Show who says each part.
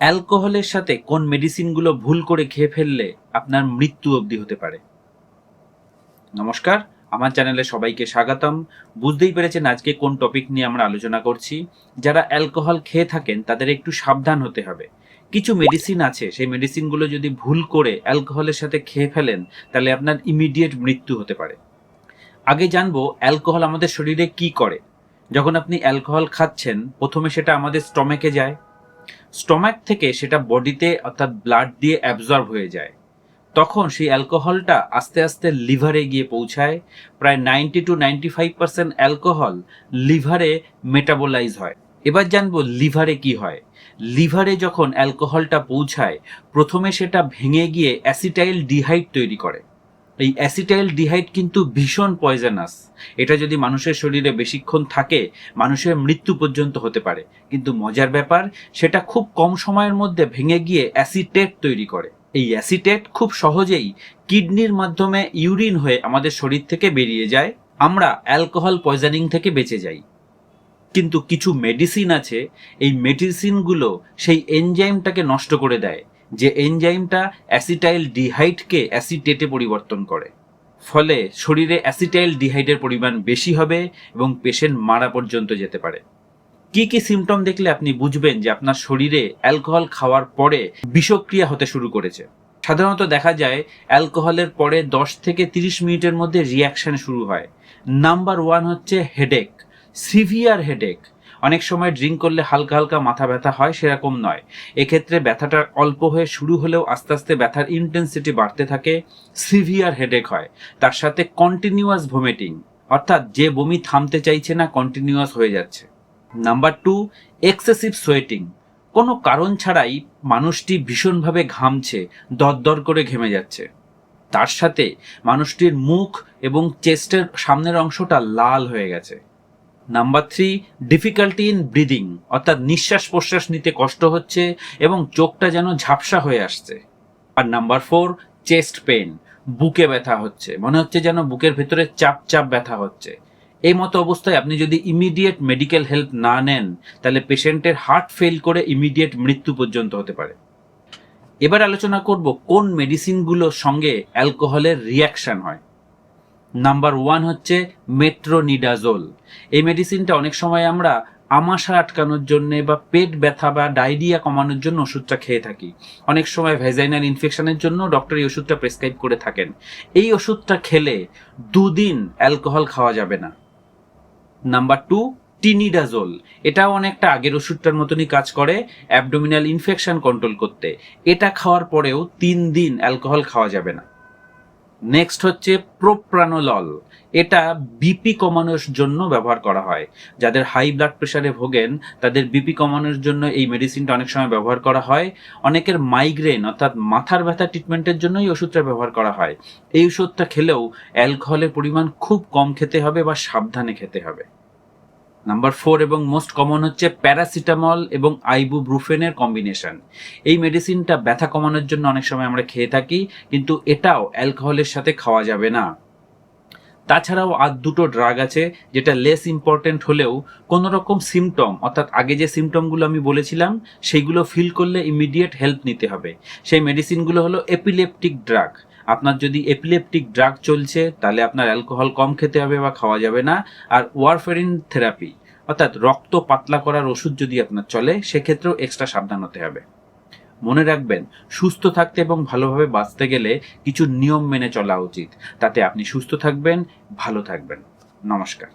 Speaker 1: অ্যালকোহলের সাথে কোন মেডিসিনগুলো ভুল করে খেয়ে ফেললে আপনার মৃত্যু অবধি হতে পারে? নমস্কার, আমার চ্যানেলে সবাইকে স্বাগতম। বুঝতেই পেরেছেন আজকে কোন টপিক নিয়ে আমরা আলোচনা করছি। যারা অ্যালকোহল খেয়ে থাকেন, তাদের একটু সাবধান হতে হবে। কিছু মেডিসিন আছে, সেই মেডিসিনগুলো যদি ভুল করে অ্যালকোহলের সাথে খেয়ে ফেলেন, তাহলে আপনার ইমিডিয়েট মৃত্যু হতে পারে। আগে জানব, অ্যালকোহল আমাদের শরীরে কি করে? যখন আপনি অ্যালকোহল খাচ্ছেন, প্রথমে সেটা আমাদের স্টমেকে যায়। স্টমাক থেকে সেটা বডিতে অর্থাৎ ব্লাড দিয়ে অ্যাবজর্ব হয়ে যায়। তখন সেই অ্যালকোহলটা আস্তে আস্তে লিভারে গিয়ে পৌঁছায়। প্রায় ninety to ninety five percent alcohol লিভারে মেটাবোলাইজ হয়। এবার জানব লিভারে কি হয়। লিভারে যখন অ্যালকোহলটা পৌঁছায়, প্রথমে সেটা ভেঙে গিয়ে অ্যাসিটাইল ডিহাইড তৈরি করে। এই অ্যাসিটাইল ডিহাইড কিন্তু ভীষণ পয়জনাস। এটা যদি মানুষের শরীরে বেশিক্ষণ থাকে, মানুষের মৃত্যু পর্যন্ত হতে পারে। কিন্তু মজার ব্যাপার, সেটা খুব কম সময়ের মধ্যে ভেঙে গিয়ে অ্যাসিটেট তৈরি করে। এই অ্যাসিটেট খুব সহজেই কিডনির মাধ্যমে ইউরিন হয়ে আমাদের শরীর থেকে বেরিয়ে যায়। আমরা অ্যালকোহল পয়জনিং থেকে বেঁচে যাই। কিন্তু কিছু মেডিসিন আছে, এই মেডিসিনগুলো সেই এনজাইমটাকে নষ্ট করে দেয়। যে এনজাইমটা অ্যাসিটাইল ডিহাইডকে অ্যাসিটেটে পরিবর্তন করে। ফলে শরীরে অ্যাসিটাইল ডিহাইডের পরিমাণ বেশি হবে এবং পেশেন্ট মারা পর্যন্ত যেতে পারে। কি কি সিমটম দেখলে আপনি বুঝবেন যে আপনার শরীরে অ্যালকোহল খাওয়ার পরে বিষক্রিয়া হতে শুরু করেছে? সাধারণত দেখা যায় অ্যালকোহলের পরে দশ থেকে তিরিশ মিনিটের মধ্যে রিয়াকশন শুরু হয়। নাম্বার ওয়ান হচ্ছে হেডেক সিভিয়ার হেডেক অনেক সময় ড্রিঙ্ক করলে হালকা হালকা মাথা ব্যথা হয় সেরকম নয়। এক্ষেত্রে ব্যথাটা অল্প হয়ে শুরু হলেও আস্তে আস্তে ব্যথার ইন্টেন্সিটি বাড়তে থাকে সিভিয়ার হেডেক হয়। তার সাথে কন্টিনিউয়াস ভমিটিং অর্থাৎ যে বমি থামতে চাইছে না কন্টিনিউয়াস হয়ে যাচ্ছে। নাম্বার টু এক্সেসিভ সোয়েটিং কোনো কারণ ছাড়াই মানুষটি ভীষণভাবে ঘামছে, দরদর করে ঘেমে যাচ্ছে। তার সাথে মানুষটির মুখ এবং চেস্টের সামনের অংশটা লাল হয়ে গেছে। Number three difficulty in breathing অর্থাৎ নিঃশ্বাস প্রশ্বাস নিতে কষ্ট হচ্ছে এবং চোখটা যেন ঝাপসা হয়ে আসছে। আর নাম্বার ফোর চেস্ট পেন বুকে ব্যথা হচ্ছে, মনে হচ্ছে যেন বুকের ভেতরে চাপ চাপ ব্যথা হচ্ছে। এই মতো অবস্থায় আপনি যদি ইমিডিয়েট মেডিকেল হেল্প না নেন, তাহলে পেশেন্টের হার্ট ফেল করে ইমিডিয়েট মৃত্যু পর্যন্ত হতে পারে। এবার আলোচনা করব কোন মেডিসিনগুলোর সঙ্গে অ্যালকোহলের রিয়াকশন হয়। নাম্বার ওয়ান হচ্ছে মেট্রোনিডাজোল এই মেডিসিনটা অনেক সময় আমরা আমাশা আটকানোর জন্য বা পেট ব্যথা বা ডায়রিয়া কমানোর জন্য ওষুধটা খেয়ে থাকি। অনেক সময় ভেজাইনাল ইনফেকশনের জন্য ডক্টর এই ওষুধটা প্রেসক্রাইব করে থাকেন। এই ওষুধটা খেলে দুদিন অ্যালকোহল খাওয়া যাবে না। নাম্বার টু টিনিডাজোল এটাও অনেকটা আগের ওষুধটার মতনই কাজ করে অ্যাবডোমিনাল ইনফেকশন কন্ট্রোল করতে। এটা খাওয়ার পরেও তিন দিন অ্যালকোহল খাওয়া যাবে না। নেক্সট হচ্ছে প্রোপ্রানোলল এটা বিপি কমানোর জন্য ব্যবহার করা হয়। যাদের হাই ব্লাড প্রেশারে ভোগেন, তাদের বিপি কমানোর জন্য এই মেডিসিনটা অনেক সময় ব্যবহার করা হয়। অনেকের মাইগ্রেন অর্থাৎ মাথার ব্যথা ট্রিটমেন্টের জন্য এই ওষুধটা ব্যবহার করা হয়। এই ওষুধটা খেলেও অ্যালকোহলের পরিমাণ খুব কম খেতে হবে বা সাবধানে খেতে হবে। নাম্বার ফোর এবং মোস্ট কমন হচ্ছে প্যারাসিটামল এবং আইবুব্রুফেনের কম্বিনেশন এই মেডিসিনটা ব্যথা কমানোর জন্য অনেক সময় আমরা খেয়ে থাকি, কিন্তু এটাও অ্যালকোহলের সাথে খাওয়া যাবে না। তাছাড়াও আর দুটো ড্রাগ আছে, যেটা লেস ইম্পর্টেন্ট হলেও কোনো রকম সিমটম অর্থাৎ আগে যে সিমটমগুলো আমি বলেছিলাম সেইগুলো ফিল করলে ইমিডিয়েট হেল্প নিতে হবে। সেই মেডিসিনগুলো হলো এপিলেপটিক ড্রাগ আপনার যদি এপিলেপটিক ড্রাগ চলছে, তাহলে আপনার অ্যালকোহল কম খেতে হবে বা খাওয়া যাবে না। আর ওয়ারফেরিন থেরাপি অর্থাৎ রক্ত পাতলা করার ওষুধ যদি আপনার চলে, সেক্ষেত্রেও এক্সট্রা সাবধান হতে হবে। মনে রাখবেন, সুস্থ থাকতে এবং ভালোভাবে বাঁচতে গেলে কিছু নিয়ম মেনে চলা উচিত। তাতে আপনি সুস্থ থাকবেন, ভালো থাকবেন। নমস্কার।